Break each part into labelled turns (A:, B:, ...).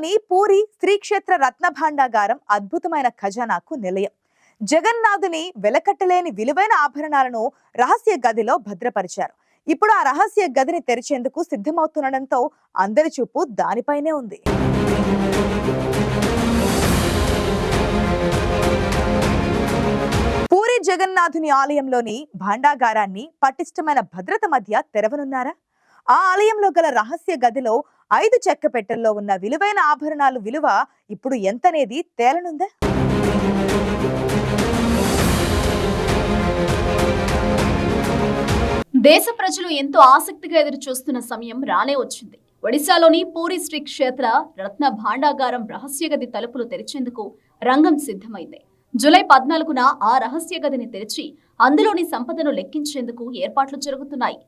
A: ఢిల్లీలోని పూరి శ్రీక్షేత్ర రత్నభాండాగారం అద్భుతమైన ఖజానాకు నిలయం. జగన్నాథుని వెలకట్టలేని విలువైన ఆభరణాలను రహస్య గదిలో భద్రపరిచారు. ఇప్పుడు ఆ రహస్య గదిని తెరిచేందుకు సిద్ధమవుతుండటంతో అందరి చూపు దానిపైనే ఉంది. పూరి జగన్నాథుని ఆలయంలోని భాండాగారాన్ని పటిష్టమైన భద్రత మధ్య తెరవనున్నారా? ఆ ఆలయంలో గల రహస్య గదిలో ఐదు చెక్క పెట్టెల్లో ఉన్న విలువైన ఆభరణాలు విలువ ఇప్పుడు ఎంతనేది తేలనుందా?
B: దేశ ప్రజలు ఎంతో ఆసక్తిగా ఎదురు చూస్తున్న సమయం రానే వచ్చింది. ఒడిశాలోని పూరి శ్రీ క్షేత్ర రత్న భాండాగారం రహస్య గది తలుపులు తెరిచేందుకు రంగం సిద్ధమైంది. జూలై పద్నాలుగున ఆ రహస్య గదిని తెరిచి అందులోని సంపదను లెక్కించేందుకు ఏర్పాట్లు జరుగుతున్నాయి.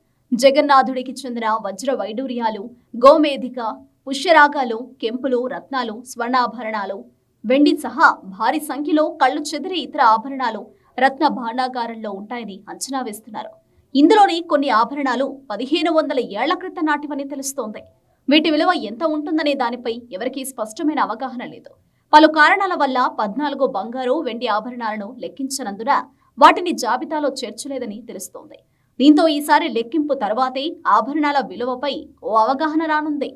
B: జగన్నాథుడికి చెందిన వజ్ర వైడూర్యాలు గోమేధిక పుష్యరాగాలు కెంపులు రత్నాలు స్వర్ణాభరణాలు. వెండి సహా భారీ సంఖ్యలో కళ్ళు చెదిరి ఇతర ఆభరణాలు రత్న భాండాగారంలో ఉంటాయని అంచనా వేస్తున్నారు. ఇందులోని కొన్ని ఆభరణాలు పదిహేను వందల ఏళ్ళ క్రితం నాటివని తెలుస్తోంది. వీటి విలువ ఎంత ఉంటుందనే దానిపై ఎవరికీ స్పష్టమైన అవగాహన లేదు. పలు కారణాల వల్ల పద్నాలుగు బంగారు వెండి ఆభరణాలను లెక్కించనందున వాటిని జాబితాలో చేర్చలేదని తెలుస్తోంది. దీంతో ఈసారి లెక్కింపు తర్వాతే ఆభరణాల విలువపై ఓ అవగాహన రానుంది.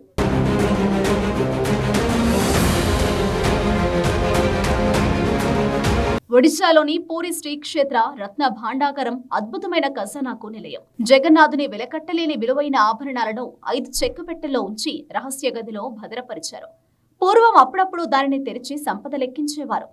B: ఒడిశాలోని పూరి శ్రీ క్షేత్ర రత్న భాండాకరం అద్భుతమైన ఖజానాకు నిలయం. జగన్నాథుని వెలకట్టలేని విలువైన ఆభరణాలను ఐదు చెక్క పెట్టెల్లో ఉంచి రహస్య గదిలో భద్రపరిచారు. పూర్వం అప్పుడప్పుడు దానిని తెరిచి సంపద లెక్కించేవారు.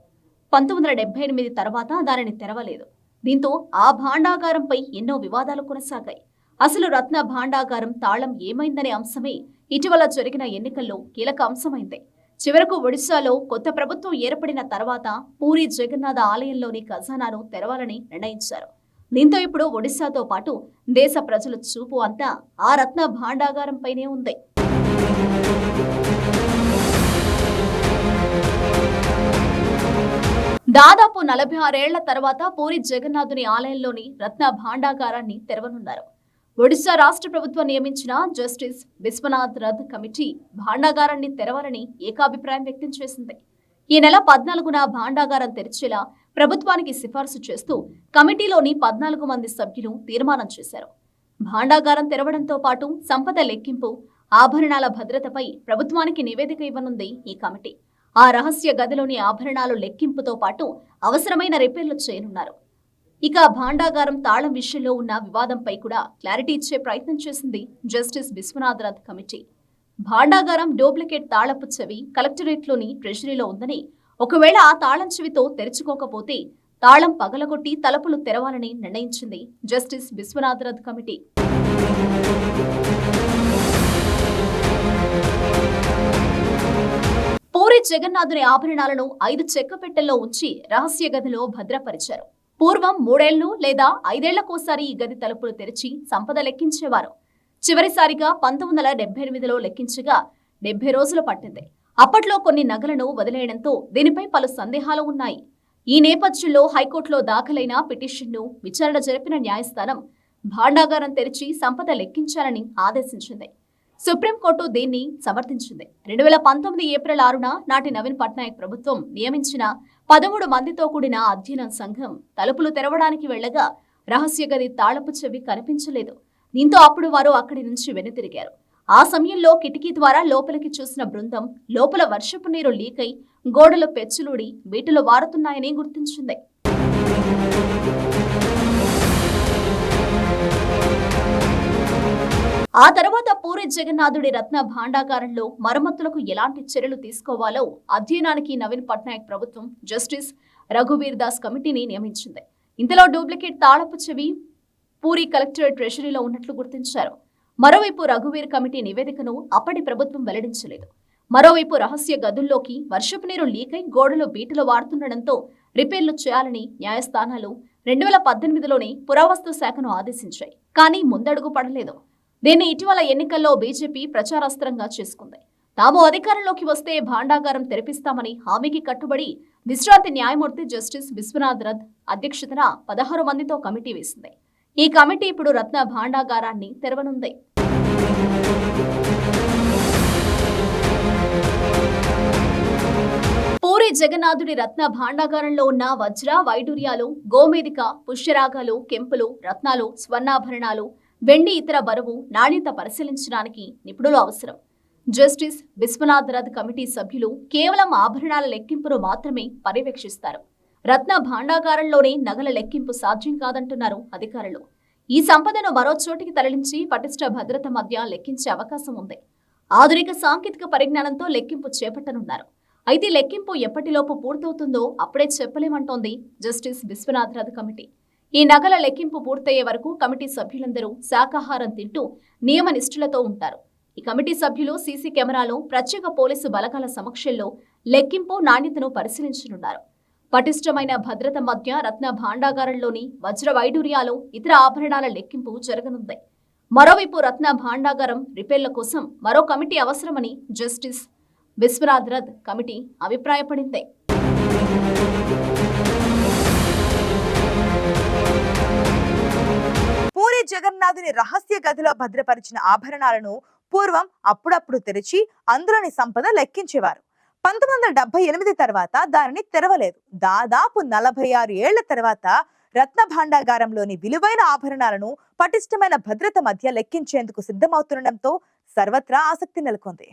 B: పంతొమ్మిది వందల డెబ్బై ఎనిమిది తర్వాత దానిని తెరవలేదు. దీంతో ఆ భాండాగారంపై ఎన్నో వివాదాలు కొనసాగాయి. అసలు రత్న భాండాగారం తాళం ఏమైందనే అంశమే ఇటీవల జరిగిన ఎన్నికల్లో కీలక అంశమైంది. చివరకు ఒడిశాలో కొత్త ప్రభుత్వం ఏర్పడిన తర్వాత పూరి జగన్నాథ ఆలయంలోని ఖజానాను తెరవాలని నిర్ణయించారు. దీంతో ఇప్పుడు ఒడిశాతో పాటు దేశ ప్రజల చూపు అంతా ఆ రత్న భాండాగారంపైనే ఉంది. దాదాపు నలభై ఆరేళ్ళ తర్వాత పూరి జగన్నాథుని ఆలయంలోని రత్న భాండాగారాన్ని తెరవనున్నారు. ఒడిశా రాష్ట్ర ప్రభుత్వం నియమించిన జస్టిస్ విశ్వనాథ్ రథ్ కమిటీ భాండాగారాన్ని తెరవాలని ఏకాభిప్రాయం వ్యక్తం చేసింది. ఈ నెల పద్నాలుగున భాండాగారం తెరిచేలా ప్రభుత్వానికి సిఫార్సు చేస్తూ కమిటీలోని పద్నాలుగు మంది సభ్యులు తీర్మానం చేశారు. భాండాగారం తెరవడంతో పాటు సంపద లెక్కింపు ఆభరణాల భద్రతపై ప్రభుత్వానికి నివేదిక ఇవ్వనుంది ఈ కమిటీ. ఆ రహస్య గదిలోని ఆభరణాలు లెక్కింపుతో పాటు అవసరమైన రిపేర్లు చేయనున్నారు. ఇక భాండాగారం తాళం విషయంలో ఉన్న వివాదంపై కూడా క్లారిటీ ఇచ్చే ప్రయత్నం చేసింది జస్టిస్ విశ్వనాథరాథ్ కమిటీ. భాండాగారం డూప్లికేట్ తాళపు చెవి కలెక్టరేట్లోని ట్రెజరీలో ఉందని ఒకవేళ ఆ తాళం చెవితో తెరుచుకోకపోతే తాళం పగలగొట్టి తలుపులు తెరవాలని నిర్ణయించింది జస్టిస్ విశ్వనాథరాథ్ కమిటీ. పూరి జగన్నాథుని ఆభరణాలను ఐదు చెక్క పెట్టెల్లో ఉంచి రహస్య గదిలో భద్రపరిచారు. పూర్వం మూడేళ్ళు లేదా ఐదేళ్ళకోసారి ఈ గది తలుపులు తెరిచి సంపద లెక్కించేవారు. చివరిసారిగా పంతొమ్మిది వందల డెబ్బై ఎనిమిదిలో లెక్కించగా డెబ్బై రోజులు పట్టింది. అప్పట్లో కొన్ని నగలను వదిలేయడంతో దీనిపై పలు సందేహాలు ఉన్నాయి. ఈ నేపథ్యంలో హైకోర్టులో దాఖలైన పిటిషన్ను విచారణ జరిపిన న్యాయస్థానం భాండాగారం తెరిచి సంపద లెక్కించాలని ఆదేశించింది. సుప్రీంకోర్టు దీన్ని సమర్థించింది. రెండు వేల పంతొమ్మిది ఏప్రిల్ ఆరున నాటి నవీన్ పట్నాయక్ ప్రభుత్వం నియమించిన పదమూడు మందితో కూడిన అధ్యయన సంఘం తలుపులు తెరవడానికి వెళ్ళగా రహస్య గది తాళపు చెవి కనిపించలేదు. దీంతో అప్పుడు వారు అక్కడి నుంచి వెనుతిరిగారు. ఆ సమయంలో కిటికీ ద్వారా లోపలికి చూసిన బృందం లోపల వర్షపు నీరు లీకై గోడలు పెచ్చులూడి వీటిలో వారుతున్నాయని గుర్తించింది. ఆ తర్వాత పూరి జగన్నాథుడి రత్న భాండాగారంలో మరమ్మతులకు ఎలాంటి చర్యలు తీసుకోవాలో అధ్యయనానికి నవీన్ పట్నాయక్ ప్రభుత్వం జస్టిస్ రఘువీర్ దాస్ కమిటీని నియమించింది. ఇంతలో డూప్లికేట్ తాళపు చెవి పూరి కలెక్టరేట్ ట్రెషరీలో ఉన్నట్లు గుర్తించారు. మరోవైపు రఘువీర్ కమిటీ నివేదికను అప్పటి ప్రభుత్వం వెల్లడించలేదు. మరోవైపు రహస్య గదుల్లోకి వర్షపు నీరు లీకై గోడలు బీటలు వాడుతుండటంతో రిపేర్లు చేయాలని న్యాయస్థానాలు రెండు వేల పద్దెనిమిదిలోనే పురావస్తు శాఖను ఆదేశించాయి. కానీ ముందడుగు పడలేదు. దీన్ని ఇటీవల ఎన్నికల్లో బీజేపీ ప్రచారాస్త్రంగా చేసుకుంది. తాము అధికారంలోకి వస్తే భాండాగారం తెరిపిస్తామని హామీకి కట్టుబడి విశ్రాంతి న్యాయమూర్తి జస్టిస్ విశ్వనాథ్ రథ్ అధ్యక్షతన పదహారు మందితో కమిటీ వేసింది. ఈ కమిటీ ఇప్పుడు రత్న భాండాగారాన్ని తెరవనుంది. పూరి జగన్నాథుడి రత్న భాండాగారంలో ఉన్న వజ్ర వైడూర్యాలు గోమేదిక పుష్యరాగాలు కెంపులు రత్నాలు స్వర్ణాభరణాలు వెండి ఇతర బరువు నాణ్యత పరిశీలించడానికి నిపుణులు అవసరం. జస్టిస్ విశ్వనాథ్ రథ్ కమిటీ సభ్యులు కేవలం ఆభరణాల లెక్కింపును మాత్రమే పర్యవేక్షిస్తారు. రత్న భాండాగారంలోనే నగల లెక్కింపు సాధ్యం కాదంటున్నారు అధికారులు. ఈ సంపదను మరో చోటికి తరలించి పటిష్ట భద్రత మధ్య లెక్కించే అవకాశం ఉంది. ఆధునిక సాంకేతిక పరిజ్ఞానంతో లెక్కింపు చేపట్టనున్నారు. అయితే లెక్కింపు ఎప్పటిలోపు పూర్తవుతుందో అప్పుడే చెప్పలేమంటోంది జస్టిస్ విశ్వనాథ్ రథ్ కమిటీ. ఈ నగల లెక్కింపు పూర్తయ్యే వరకు కమిటీ సభ్యులందరూ శాకాహారం తింటూ నియమ నిష్ఠులతో ఉంటారు. ఈ కమిటీ సభ్యులు సీసీ కెమెరాలో ప్రత్యేక పోలీసు బలగాల సమక్షంలో లెక్కింపు నాణ్యతను పరిశీలించనున్నారు. పటిష్టమైన భద్రత మధ్య రత్న భాండాగారంలోని వజ్ర వైడూర్యాలు ఇతర ఆభరణాల లెక్కింపు జరగనుంది. మరోవైపు రత్న భాండాగారం రిపేర్ల కోసం మరో కమిటీ అవసరమని జస్టిస్ విశ్వనాథ్ రథ్ కమిటీ అభిప్రాయపడింది.
A: జగన్నాథుని రహస్య గదిలో భద్రపరిచిన ఆభరణాలను పూర్వం అప్పుడప్పుడు తెరిచి అందులోని సంపద లెక్కించేవారు. పంతొమ్మిది వందల డెబ్బై ఎనిమిది తర్వాత దానిని తెరవలేదు. దాదాపు నలభై ఆరు ఏళ్ళ తర్వాత రత్న భాండాగారంలోని విలువైన ఆభరణాలను పటిష్టమైన భద్రత మధ్య లెక్కించేందుకు సిద్ధమవుతుండటంతో సర్వత్రా ఆసక్తి నెలకొంది.